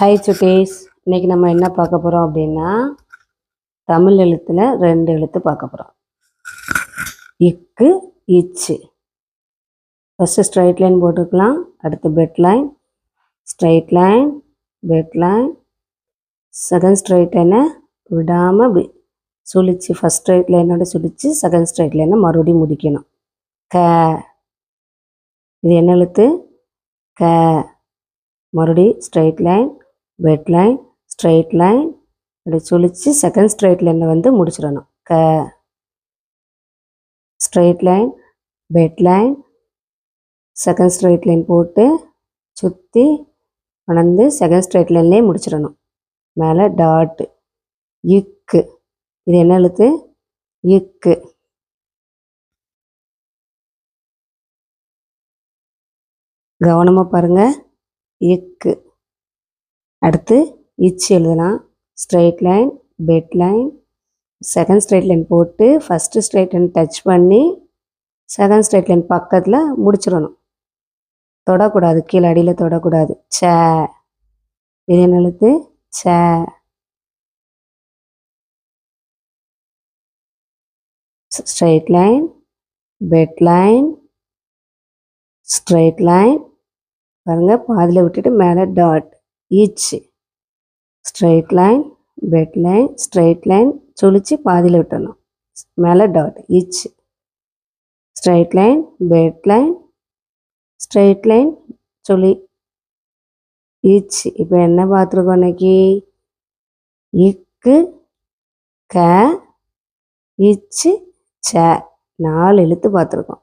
High சுட்டீஸ் இன்னைக்கு நம்ம என்ன பார்க்க போகிறோம் அப்படின்னா தமிழ் எழுத்தில் ரெண்டு எழுத்து பார்க்க போகிறோம் இக்கு இச்சு. ஃபஸ்ட்டு ஸ்ட்ரைட் லைன் போட்டுக்கலாம். அடுத்து bed line straight line bed line second straight லைனை விடாமல் சுழிச்சு ஃபஸ்ட் ஸ்ட்ரைட் லைனோட சுழிச்சு செகண்ட் ஸ்ட்ரைட் லைனை மறுபடியும் முடிக்கணும். க. இது என்ன எழுத்து? க. மறுபடி straight line bed line straight line இப்படி சுழித்து செகண்ட் ஸ்ட்ரெயிட் லைனில் வந்து முடிச்சிடணும். க. Straight line bed line second straight line போட்டு சுற்றி வளர்ந்து செகண்ட் ஸ்ட்ரெயிட் லைன்லேயே முடிச்சிடணும். மேலே டாட்டு இக்கு இது என்ன எழுத்து? இக்கு கவனமாக பாருங்கள் இக்கு அடுத்து இச்சு எழுதலாம். Straight line bed line second straight line போட்டு ஃபஸ்ட்டு ஸ்ட்ரைட் லைன் டச் பண்ணி செகண்ட் ஸ்ட்ரைட் லைன் பக்கத்தில் முடிச்சிடணும். தொடக்கூடாது. கீழே அடியில் தொடக்கூடாது. சே. இதே என்ன எழுத்து? சே. Straight line bed line straight line பாருங்க பாதியில் விட்டுட்டு மேலே dot each straight line bed line straight line சுழிச்சு பாதியில் விட்டணும் மேலே dot each straight line bed line straight line சுழி ஈச் இப்போ என்ன பார்த்துருக்கோம் இன்னைக்கு? இக்கு க இச்சு ச. நாலு எழுத்து பார்த்துருக்கோம்.